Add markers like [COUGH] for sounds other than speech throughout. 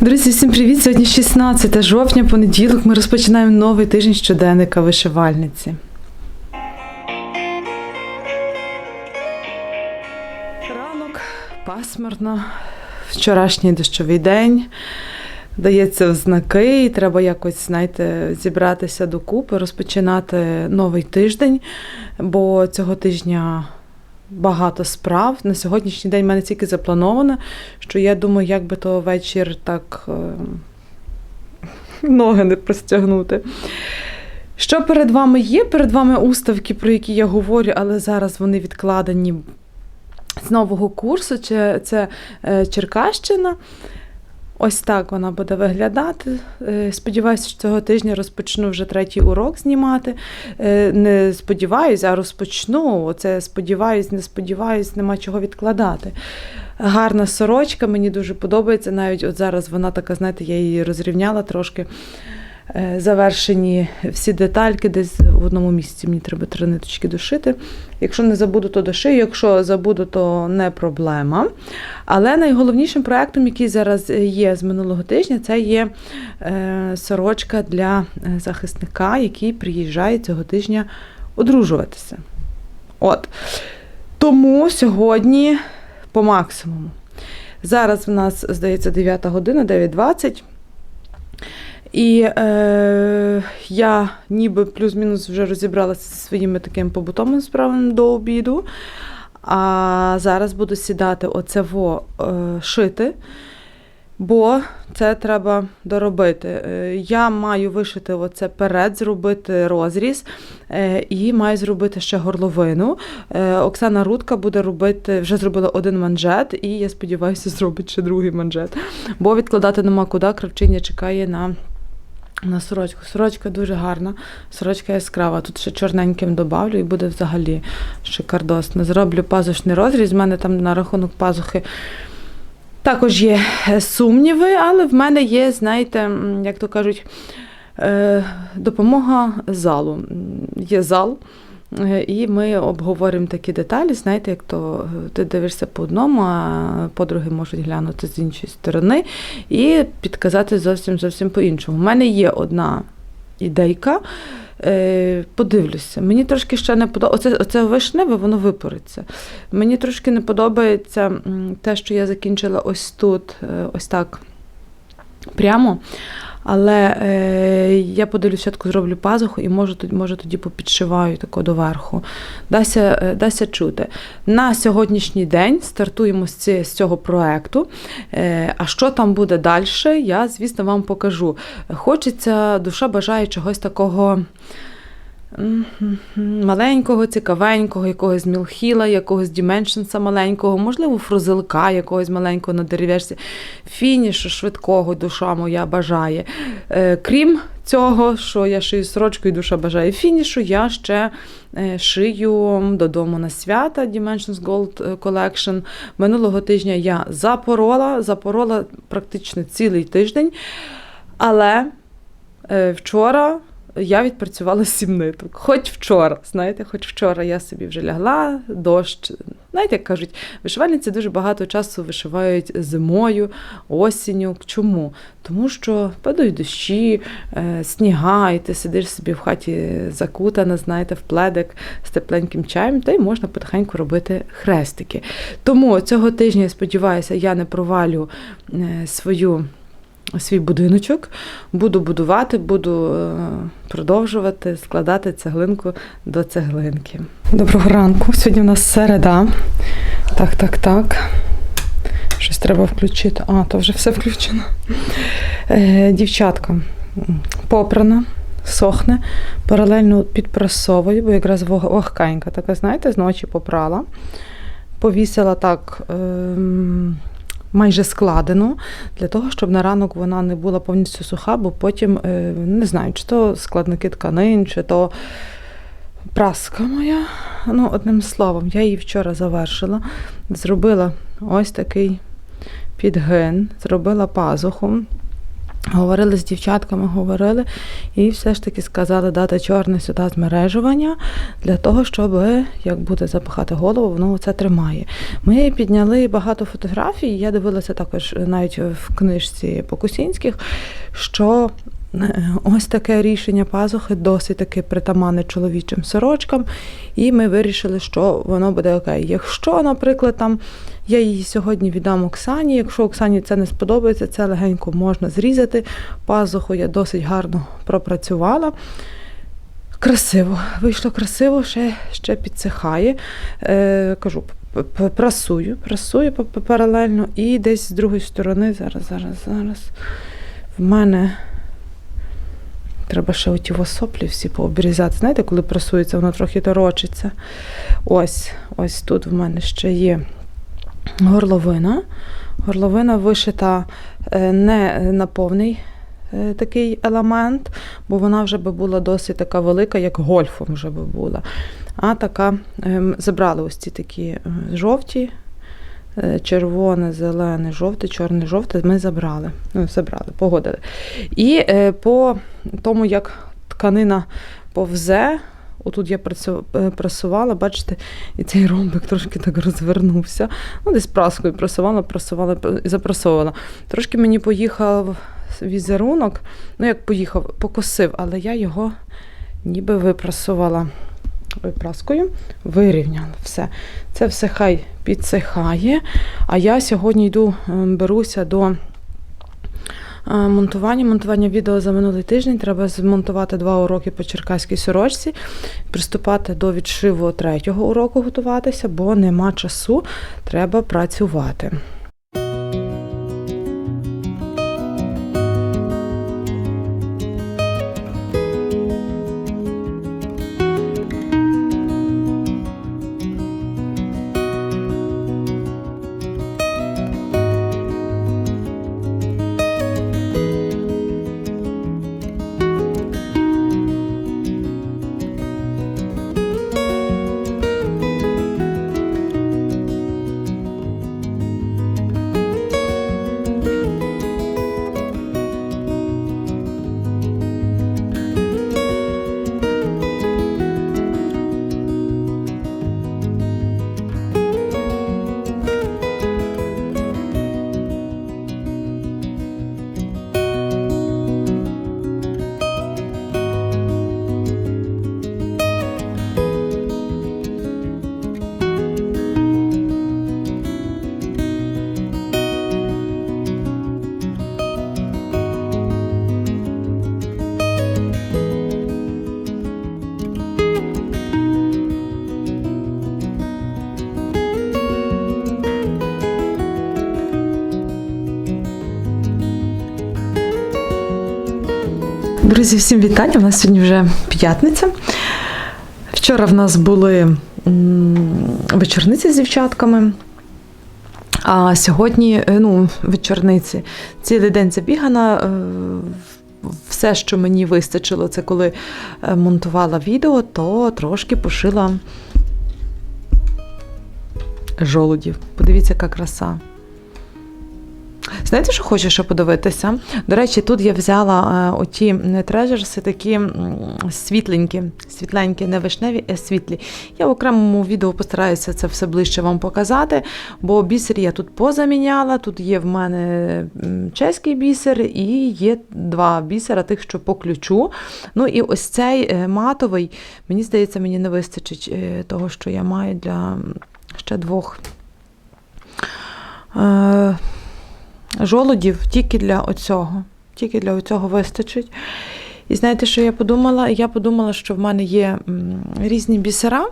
Друзі, всім привіт! Сьогодні 16 жовтня, понеділок. Ми розпочинаємо новий тиждень щоденника вишивальниці. Ранок пасмурно, вчорашній дощовий день. Дається в знаки, і треба якось, знаєте, зібратися докупи, розпочинати новий тиждень, бо цього тижня багато справ. На сьогоднішній день в мене тільки заплановано, що я думаю, як би то вечір так е, ноги не простягнути. Що перед вами є? Перед вами уставки, про які я говорю, але зараз вони відкладені з нового курсу. Це, е, Черкащина. Ось так вона буде виглядати. Е, Сподіваюся, що цього тижня розпочну вже третій урок знімати. Е, Не сподіваюся, а розпочну. Оце сподіваюсь, не сподіваюсь, нема чого відкладати. Гарна сорочка, мені дуже подобається. Навіть от зараз вона така, знаєте, я її розрівняла трошки. Е, Завершені всі детальки, десь в одному місці мені треба три ниточки дошити. Якщо не забуду, то дошию. Якщо забуду, то не проблема. Але найголовнішим проектом, який зараз є з минулого тижня, це є е, сорочка для е, захисника, який приїжджає цього тижня одружуватися. От. Тому сьогодні по максимуму. Зараз в нас, здається, 9 година, 9.20. І е, я ніби плюс-мінус вже розібралася зі своїми такими побутовими справами до обіду. А зараз буду сідати оце во е, шити, бо це треба доробити. Е, Я маю вишити оце перед, зробити розріз е, і маю зробити ще горловину. Е, Оксана Рудка буде робити, вже зробила один манжет, і я сподіваюся, зробить ще другий манжет. Бо відкладати нема куди, кравчиня чекає на. На сорочку. Сорочка дуже гарна, сорочка яскрава. Тут ще чорненьким добавлю і буде взагалі шикардосно. Зроблю пазушний розріз. У мене там на рахунок пазухи також є е, сумніви, але в мене є, знаєте, як то кажуть, е, допомога залу. Є зал. Е, І ми обговоримо такі деталі. Знаєте, як то е, ти дивишся по одному, а подруги можуть глянути з іншої сторони і підказати зовсім зовсім по-іншому. У мене є одна ідейка. Е, подивлюся. Мені трошки ще не подобається. Оце, оце вишневе, воно випориться. Мені трошки не подобається те, що я закінчила ось тут, ось так прямо. Але е, я подивлюсь, спочатку зроблю пазуху і може, може тоді попідшиваю тако доверху. Дася, е, дася чути. На сьогоднішній день стартуємо з, ці, з цього проекту. Е, а що там буде далі, я, звісно, вам покажу. Хочеться, душа бажає чогось такого. Маленького, цікавенького, якогось мілхіла, якогось діменшенса маленького, можливо, фрузелка якогось маленького на дерев'яшці. Фінішу швидкого душа моя бажає. Е, крім цього, що я шию сорочку і душа бажає фінішу, я ще е, шию додому на свята Dimensions Gold Collection. Минулого тижня я запорола, запорола практично цілий тиждень. Але е, вчора я відпрацювала сім ниток. Хоч вчора, знаєте, хоч вчора я собі вже лягла, дощ. Знаєте, як кажуть, вишивальниці дуже багато часу вишивають зимою, осінню. Чому? Тому що падають дощі, е, сніга, і ти сидиш собі в хаті закутана, знаєте, в пледик з тепленьким чаєм, та й можна потихеньку робити хрестики. Тому цього тижня, я сподіваюся, я не провалю е, свою свій будиночок, буду будувати, буду е, продовжувати складати цеглинку до цеглинки. Доброго ранку. Сьогодні у нас середа. Так, так, так. Щось треба включити. А, то вже все включено. Е, дівчатка, попрана, сохне, паралельно підпрасовую, бо якраз вог- вогкенька така, знаєте, зночі попрала. Повісила так. ем, майже складено для того, щоб на ранок вона не була повністю суха, бо потім е, не знаю, чи то складники тканин, чи то праска моя. Ну, одним словом, я її вчора завершила, зробила ось такий підгин, зробила пазуху. Говорили з дівчатками, говорили, і все ж таки сказали дати чорне сюди змережування для того, щоб як буде запахати голову, воно це тримає. Ми підняли багато фотографій. Я дивилася також навіть в книжці Покусінських, що е, ось таке рішення пазухи досить таки притаманне чоловічим сорочкам, і ми вирішили, що воно буде окей. Якщо, наприклад, там я її сьогодні віддам Оксані. Якщо Оксані це не сподобається, це легенько можна зрізати. Пазуху я досить гарно пропрацювала. Красиво, вийшло красиво, ще, ще підсихає. Е, кажу, прасую, прасую паралельно і десь з другої сторони, зараз, зараз, зараз. В мене треба ще оті соплі всі пообрізати. Знаєте, коли прасується, воно трохи торочиться. Ось, ось тут в мене ще є горловина. Горловина вишита е, не на повний е, такий елемент, бо вона вже би була досить така велика, як гольфом вже би була. А така ем, забрали ось ці такі е, жовті, червоне, зелене, жовте, чорне, жовте. Ми забрали. Ну, забрали, погодили. І по тому, як тканина повзе. Отут я е, прасувала, бачите, і цей ромбик трошки так розвернувся. Ну, десь праскою прасувала, прасувала і запрасовувала. Трошки мені поїхав візерунок, ну як поїхав, покосив, але я його ніби випрасувала праскою, вирівняла все. Це все хай підсихає. А я сьогодні йду, е, беруся до монтування. Монтування відео за минулий тиждень. Треба змонтувати два уроки по черкаській сорочці, приступати до відшиву третього уроку готуватися, бо нема часу, треба працювати. Друзі, всім вітання. У нас сьогодні вже п'ятниця. Вчора в нас були вечорниці з дівчатками. А сьогодні, е, ну, вечорниці, цілий день забігана. е, Все, що мені вистачило, це коли е, монтувала відео, то трошки пошила жолудів. Подивіться, яка краса. Знаєте, що хочу ще подивитися? До речі, тут я взяла е, оті трежерси, такі світленькі, світленькі, не вишневі, а світлі. Я в окремому відео постараюся це все ближче вам показати, бо бісер я тут позаміняла. Тут є в мене чеський бісер і є два бісера, тих, що по ключу. Ну і ось цей е, матовий, мені здається, мені не вистачить е, того, що я маю для ще двох. Жолудів тільки для оцього. Тільки для оцього вистачить. І знаєте, що я подумала? Я подумала, що в мене є різні бісера.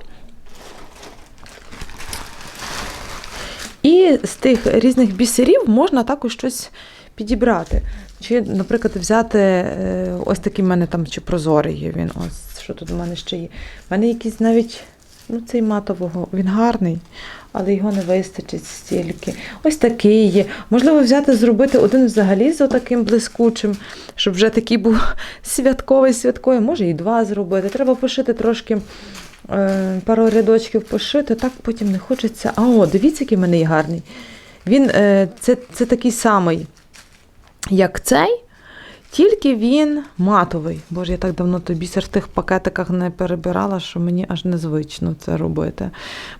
І з тих різних бісерів можна також щось підібрати. Чи, наприклад, взяти е, ось такий в мене там чи прозорий є він. Ось що тут у мене ще є. У мене якийсь навіть, ну, цей матового, він гарний, але його не вистачить стільки. Ось такий є. Можливо, взяти, зробити один взагалі з таким блискучим, щоб вже такий був [LAUGHS] святковий святковий. Може і два зробити. Треба пошити трошки. е, Пару рядочків пошити, так потім не хочеться. А о, дивіться, який в мене є гарний. Він е, це, це такий самий, як цей, Тільки він матовий. Боже, я так давно той бісер в тих пакетиках не перебирала, що мені аж незвично це робити.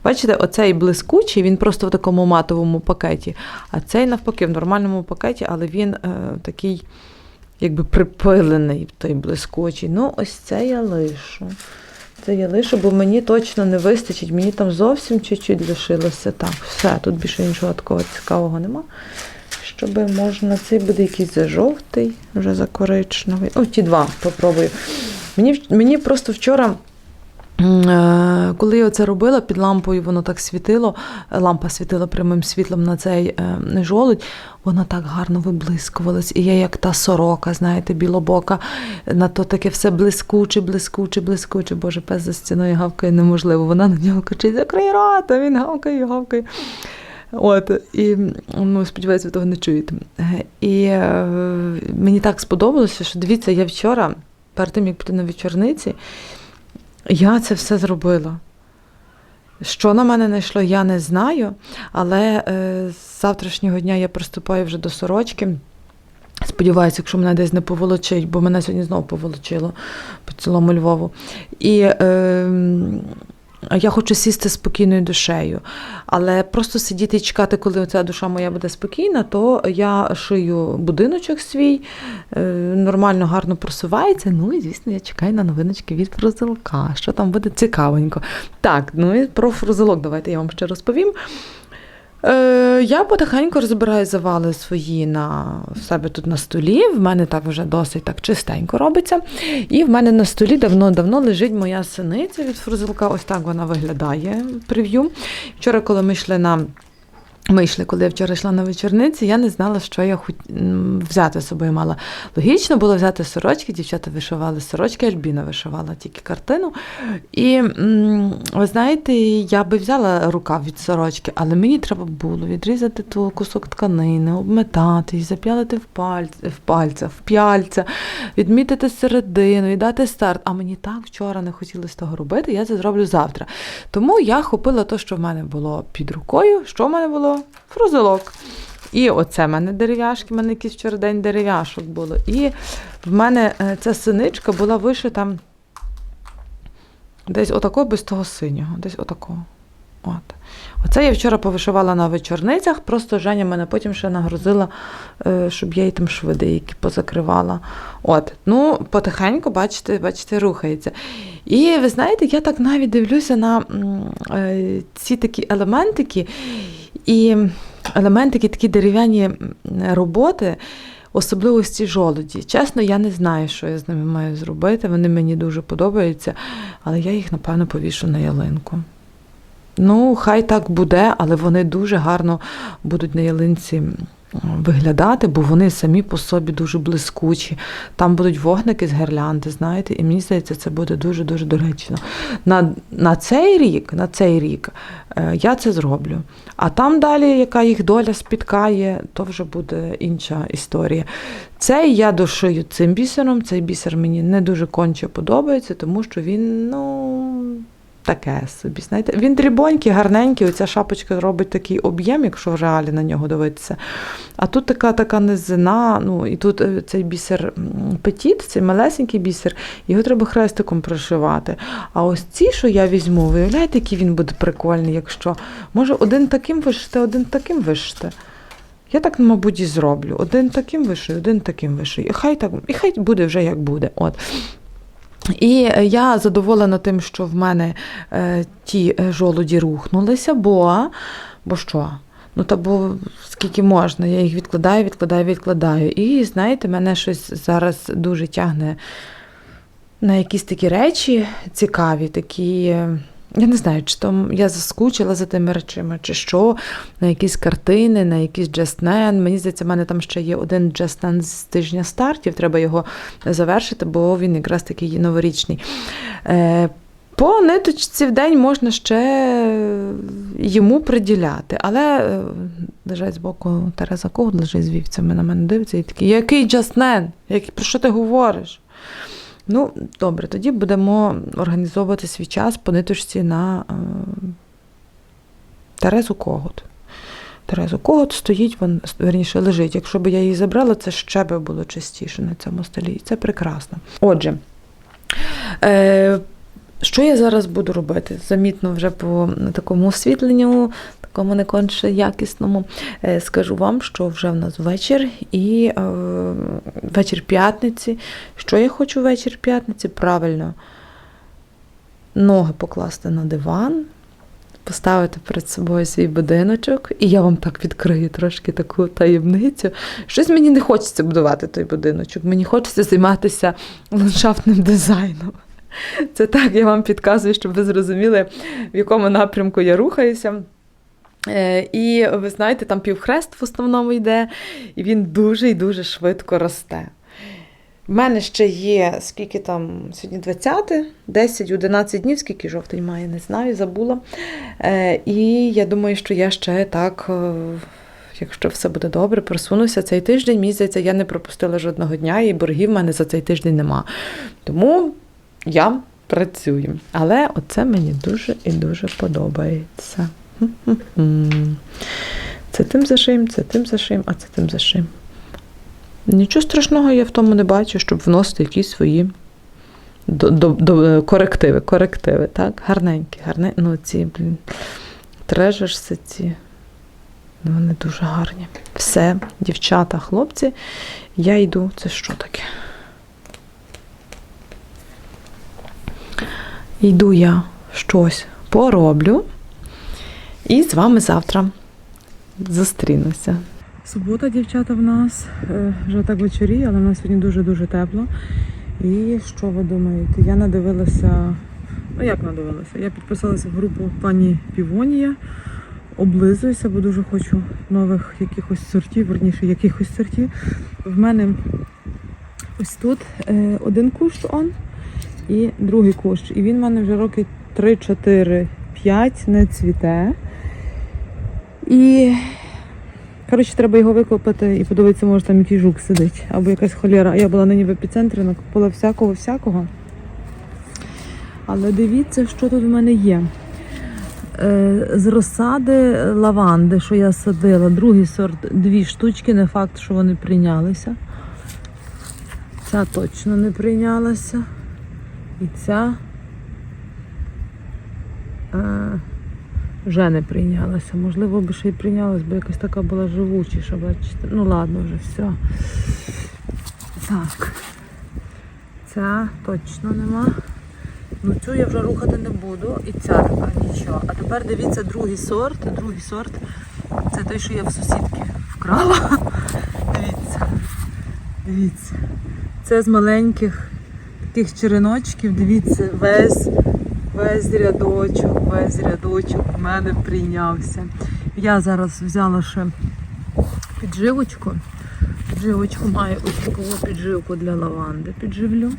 Бачите, оцей блискучий, він просто в такому матовому пакеті, а цей навпаки в нормальному пакеті, але він е, такий, якби припилений, той блискучий. Ну, ось це я лишу. Це я лишу, бо мені точно не вистачить. Мені там зовсім чуть-чуть лишилося. Так, все, тут більше нічого такого цікавого нема. Щоб можна, цей буде якийсь за жовтий, вже за коричневий. О, ті два попробую. Мені, мені просто вчора. е, Коли я це робила під лампою, воно так світило, е, лампа світила прямим світлом на цей е, жолудь, воно так гарно виблискувалось. І я, як та сорока, знаєте, білобока, на то таке все блискуче, блискуче, блискуче. Боже, пес за стіною гавкає неможливо. Вона на нього кричить: закрий рот, а він гавкає, гавкає. От, і ну, сподіваюся, ви того не чуєте. Е, І е, мені так сподобалося, що дивіться, я вчора, перед тим як піти на вечорниці, я це все зробила. Що на мене знайшло, я не знаю, але е, з завтрашнього дня я приступаю вже до сорочки. Сподіваюся, якщо мене десь не поволочить, бо мене сьогодні знову поволочило по цілому Львову. І е, я хочу сісти спокійною душею. Але просто сидіти і чекати, коли ця душа моя буде спокійна, то я шию будиночок свій, е, нормально, гарно просувається. Ну і звісно, я чекаю на новиночки від фрузелка. Що там буде цікавенько. Так, ну і про фрузелок давайте я вам ще розповім. Е, я потихеньку розбираю завали свої на в себе тут на столі. В мене так вже досить так чистенько робиться. І в мене на столі давно-давно лежить моя синиця від фрузелка. Ось так вона виглядає прев'ю. Вчора, коли ми йшли на. Ми йшли, коли я вчора йшла на вечорниці, я не знала, що я хоч взяти з собою мала. Логічно було взяти сорочки, дівчата вишивали сорочки, Альбіна вишивала тільки картину. І ви знаєте, я би взяла рукав від сорочки, але мені треба було відрізати ту кусок тканини, обметати, її зап'ялити в пальця, в пальця, в п'яльця, відмітити середину і дати старт. А мені так вчора не хотілося того робити, я це зроблю завтра. Тому я хопила те, що в мене було під рукою. Що в мене було? Фрузелок. І оце в мене дерев'яшки, в мене якийсь вчора день дерев'яшок було. І в мене е, ця синичка була вишита десь отако без того синього, десь отакого. От. Оце я вчора повишивала на вечорницях, просто Женя мене потім ще нагрузила, е, щоб я їй там шви деякі позакривала. От. Ну, потихеньку, бачите, бачите, рухається. І ви знаєте, я так навіть дивлюся на е, ці такі елементики, і елементики, такі дерев'яні роботи. Особливо з ці жолуді. Чесно, я не знаю, що я з ними маю зробити. Вони мені дуже подобаються, але я їх, напевно, повішу на ялинку. Ну, хай так буде, але вони дуже гарно будуть на ялинці виглядати, бо вони самі по собі дуже блискучі. Там будуть вогники з гірлянди, знаєте, і мені здається, це буде дуже-дуже доречно. На, на цей рік, на цей рік е, я це зроблю. А там далі, яка їх доля спіткає, то вже буде інша історія. Цей я дошию цим бісером. Цей бісер мені не дуже конче подобається, тому що він, ну. Таке собі, знаєте, він дрібонький, гарненький, оця шапочка робить такий об'єм, якщо в реалі на нього дивитися. А тут така така низина, ну і тут е, цей бісер петіт, цей малесенький бісер, його треба хрестиком пришивати. А ось ці, що я візьму, виявляєте, який він буде прикольний, якщо може один таким вишити, один таким вишити. Я так, мабуть, і зроблю. Один таким вишию, один таким вишию. І хай так, і хай буде вже як буде. От. І е, я задоволена тим, що в мене е, ті е, жолуді рухнулися, бо, бо що? Ну, та бо скільки можна, я їх відкладаю, відкладаю, відкладаю. І знаєте, мене щось зараз дуже тягне на якісь такі речі цікаві, такі. Я не знаю, чи то я заскучила за тими речами, чи що, на якісь картини, на якийсь джестнен. Мені здається, в мене там ще є один джестнен з тижня стартів, треба його завершити, бо він якраз такий новорічний. Е, По ниточці в день можна ще йому приділяти, але е, лежать збоку Тереза Когут лежить з вівцями на мене дивиться і такий, який джаснен? Як, про що ти говориш? Ну, добре, тоді будемо організовувати свій час по ниточці на е, Терезу Когот. Терезу Когот стоїть, вон, верніше лежить. Якщо б я її забрала, це ще би було частіше на цьому столі. І це прекрасно. Отже, е, що я зараз буду робити? Замітно вже по такому освітленню, такому не конче якісному. Е, скажу вам, що вже в нас вечір і е, вечір п'ятниці. Що я хочу вечір п'ятниці? Правильно, ноги покласти на диван, поставити перед собою свій будиночок, і я вам так відкрию трошки таку таємницю. Щось мені не хочеться будувати той будиночок. Мені хочеться займатися ландшафтним дизайном. Це так, я вам підказую, щоб ви зрозуміли, в якому напрямку я рухаюся. Е, І ви знаєте, там півхрест в основному йде, і він дуже і дуже швидко росте. У мене ще є, скільки там, сьогодні 20, 10-11 днів, скільки жовтень має, не знаю, забула. Е, І я думаю, що я ще так, е, якщо все буде добре, просунуся цей тиждень. Здається, я не пропустила жодного дня, і боргів в мене за цей тиждень нема. Тому я працюю. Але оце мені дуже і дуже подобається. [LAUGHS] Це тим зашиєм, це тим зашиєм, а це тим зашиєм. Нічого страшного я в тому не бачу, щоб вносити якісь свої до, до, до, корективи, корективи, так? Гарненькі, гарне. Ну, ці, блін, трежерси ці. Ну, вони дуже гарні. Все, дівчата, хлопці, я йду. Це що таке? Йду я щось пороблю. І з вами завтра зустрінуся. Субота, дівчата, в нас е, вже так вечоріє, але в нас сьогодні дуже-дуже тепло. І що ви думаєте? Я надивилася, ну як надивилася? Я підписалася в групу пані Півонія, облизуюся, бо дуже хочу нових якихось сортів, верніше якихось сортів. В мене ось тут е, один кущ он і другий кущ. І він в мене вже роки 3-4-5 не цвіте. І Коротше, треба його викопати і подивитися, може там якийсь жук сидить. Або якась холєра. Я була нині в епіцентрі, накупила всякого-всякого. Але дивіться, що тут в мене є. Е, З розсади лаванди, що я садила, другий сорт, дві штучки, не факт, що вони прийнялися. Ця точно не прийнялася. І ця е, вже не прийнялася. Можливо, би ще й прийнялась, бо якась така була живучіша, бачите. Ну ладно, вже все. Так. Ця точно нема. Ну цю я вже рухати не буду. І ця така нічого. А тепер дивіться другий сорт. Другий сорт. Це той, що я в сусідки вкрала. [LAUGHS] Дивіться. Дивіться. Це з маленьких таких череночків. Дивіться, весь весь рядочок, весь рядочок в мене прийнявся. Я зараз взяла ще підживочку. Підживочку маю ось таку підживку для лаванди. Підживлю.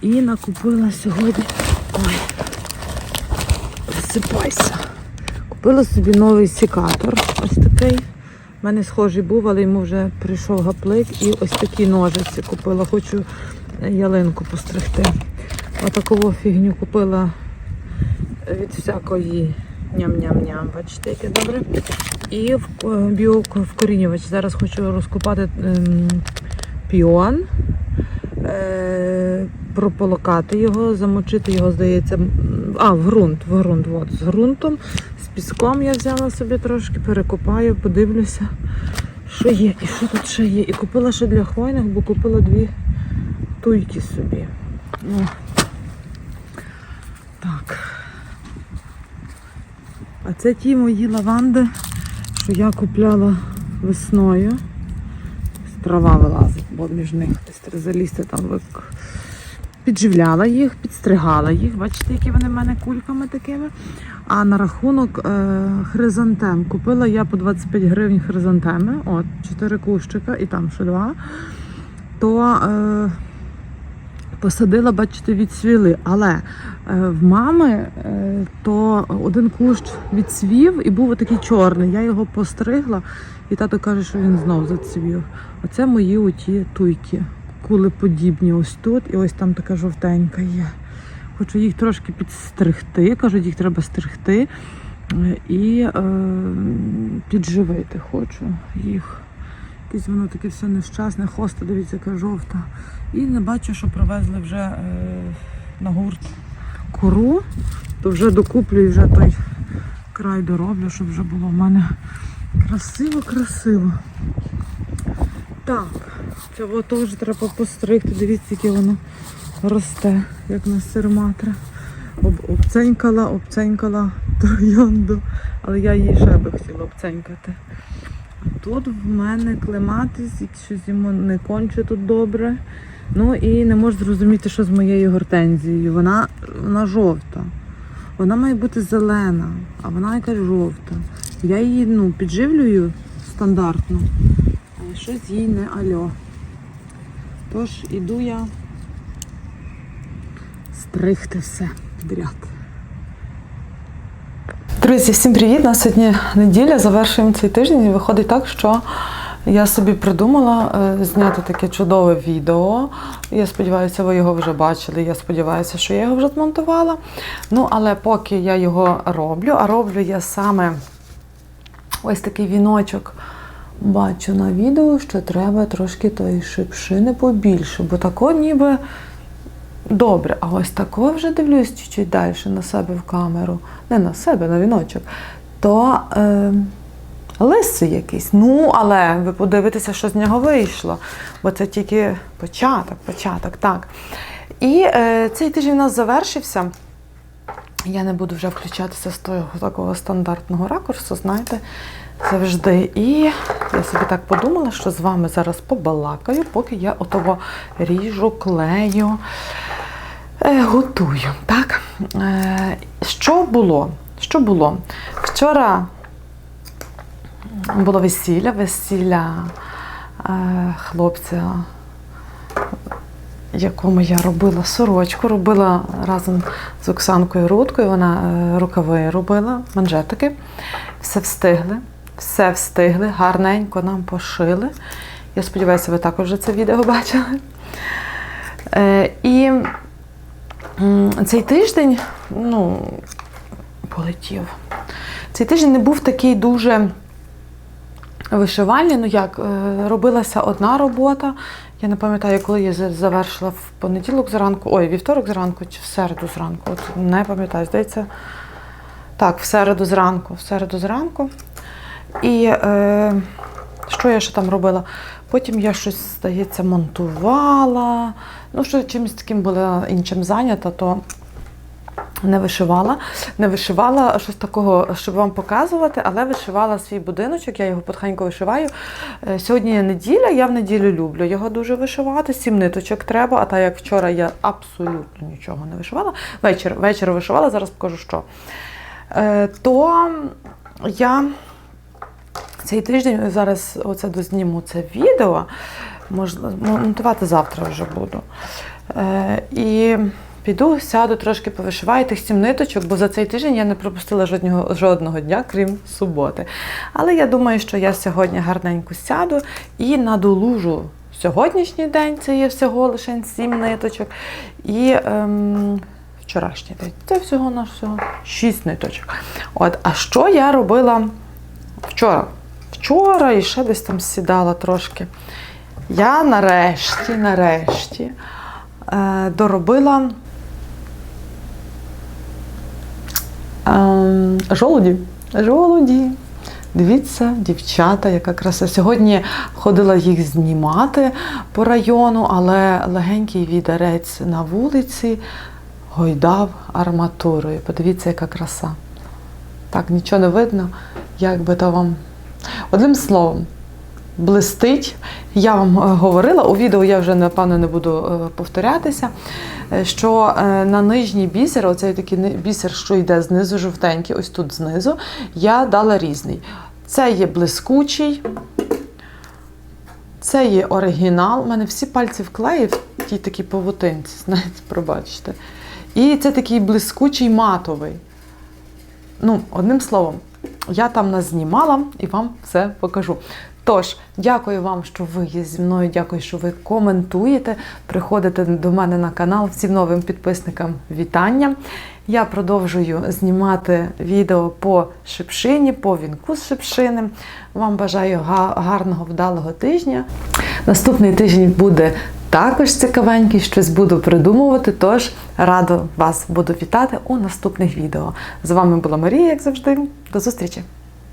І накупила сьогодні. Ой, розсипайся. Купила собі новий секатор. Ось такий. У мене схожий був, але йому вже прийшов гаплик. І ось такі ножиці купила. Хочу ялинку постригти. Отакову фігню купила від всякої ням-ням-ням. Бачите, яке добре. І в е, біовкорінювач. Зараз хочу розкопати ем, піон, е, прополокати його, замочити його, здається, а, в ґрунт, в ґрунт, от, з ґрунтом, з піском я взяла собі трошки, перекопаю, подивлюся, що є, і що тут ще є. І купила ще для хвойних, бо купила дві туйки собі. Ну, так. А це ті мої лаванди, що я купляла весною. Трава вилазить, бо між них залізти там вик. Підживляла їх, підстригала їх. Бачите, які вони в мене кульками такими. А на рахунок е, хризантем купила я по 25 гривень хризантеми. От, 4 кущика і там ще два. То е, посадила, бачите, відцвіли. Але е, в мами е, то один кущ відцвів і був такий чорний. Я його постригла, і тато каже, що він знов зацвів. Оце мої оті туйки. Кулеподібні ось тут, і ось там така жовтенька є. Хочу їх трошки підстригти. Кажуть, їх треба стригти. І е, підживити хочу їх. Якесь воно таке все нещасне, хоста, дивіться, яка жовта. І не бачу, що привезли вже е, на гурт кору, то вже докуплю і вже той край дороблю, щоб вже було в мене красиво-красиво. Так, цього теж треба постригти. Дивіться, яке воно росте, як на сирматра. Об, обценькала, обценькала троянду, але я її ще би хотіла обценькати. Тут в мене клематис, щось йому не конче тут добре. Ну і не можу зрозуміти, що з моєю гортензією. Вона, вона жовта. Вона має бути зелена, а вона якась жовта. Я її ну, підживлюю стандартно, але щось їй не альо. Тож іду я стригти все підряд. Друзі, всім привіт! На сьогодні неділя, завершуємо цей тиждень. І виходить так, що я собі придумала е, зняти таке чудове відео. Я сподіваюся, ви його вже бачили. Я сподіваюся, що я його вже змонтувала. Ну, але поки я його роблю, а роблю я саме ось такий віночок. Бачу на відео, що треба трошки тої шипшини побільше, бо тако ніби добре. А ось тако вже дивлюсь чуть-чуть далі на себе в камеру. Не на себе, на віночок. То е, лисий якийсь. Ну, але ви подивитеся, що з нього вийшло. Бо це тільки початок, початок, так. І е, цей тиждень у нас завершився. Я не буду вже включатися з того такого стандартного ракурсу, знаєте, завжди. І я собі так подумала, що з вами зараз побалакаю, поки я отого ріжу, клею, е, готую. Так? Е, що було? Що було? Вчора було весілля, весілля е, хлопця якому я робила сорочку, робила разом з Оксанкою Рудкою, вона е, рукави робила, манжетики. Все встигли, все встигли, гарненько нам пошили. Я сподіваюся, ви також вже це відео бачили. Е, і цей тиждень, ну, полетів. Цей тиждень не був такий дуже вишивальний. Ну як, е, робилася одна робота. Я не пам'ятаю, коли я завершила в понеділок зранку, ой, вівторок зранку чи в середу зранку. От не пам'ятаю, здається. Так, в середу зранку, в середу зранку. І е, що я ще там робила? Потім я щось, здається, монтувала. Ну, що чимось таким була іншим зайнята, то не вишивала. Не вишивала щось такого, щоб вам показувати, але вишивала свій будиночок, я його потихеньку вишиваю. Е, Сьогодні є неділя, я в неділю люблю його дуже вишивати. Сім ниточок треба, а так як вчора я абсолютно нічого не вишивала. Вечір, вечір вишивала, зараз покажу що. Е, То я цей тиждень зараз оце дозніму це відео. Можна монтувати завтра вже буду. Е, і піду, сяду, трошки повишиваю тих сім ниточок, бо за цей тиждень я не пропустила жодного, жодного дня, крім суботи. Але я думаю, що я сьогодні гарненько сяду і надолужу сьогоднішній день, це є всього лише сім ниточок. І ем, вчорашній день. Це всього на всього шість ниточок. От, а що я робила вчора? Вчора і ще десь там сідала трошки. Я нарешті, нарешті е, доробила е, жолуді. Жолуді. Дивіться, дівчата, яка краса. Сьогодні ходила їх знімати по району, але легенький вітерець на вулиці гойдав арматурою. Подивіться, яка краса. Так, нічого не видно, як би то вам. Одним словом, блистить. Я вам е, говорила, у відео я вже напевно не буду е, повторятися, е, що на нижній бісер, оцей такий бісер, що йде знизу, жовтенький, ось тут знизу, я дала різний. Це є блискучий, це є оригінал. У мене всі пальці вклеї в тій такій павутинці, [LAUGHS] знаєте, пробачте. І це такий блискучий матовий. Ну, одним словом, я там назнімала і вам все покажу. Тож, дякую вам, що ви є зі мною. Дякую, що ви коментуєте, приходите до мене на канал. Всім новим підписникам вітання. Я продовжую знімати відео по шипшині, по вінку з шипшини. Вам бажаю гарного вдалого тижня. Наступний тиждень буде також цікавенький, щось буду придумувати. Тож радо вас буду вітати у наступних відео. З вами була Марія, як завжди. До зустрічі!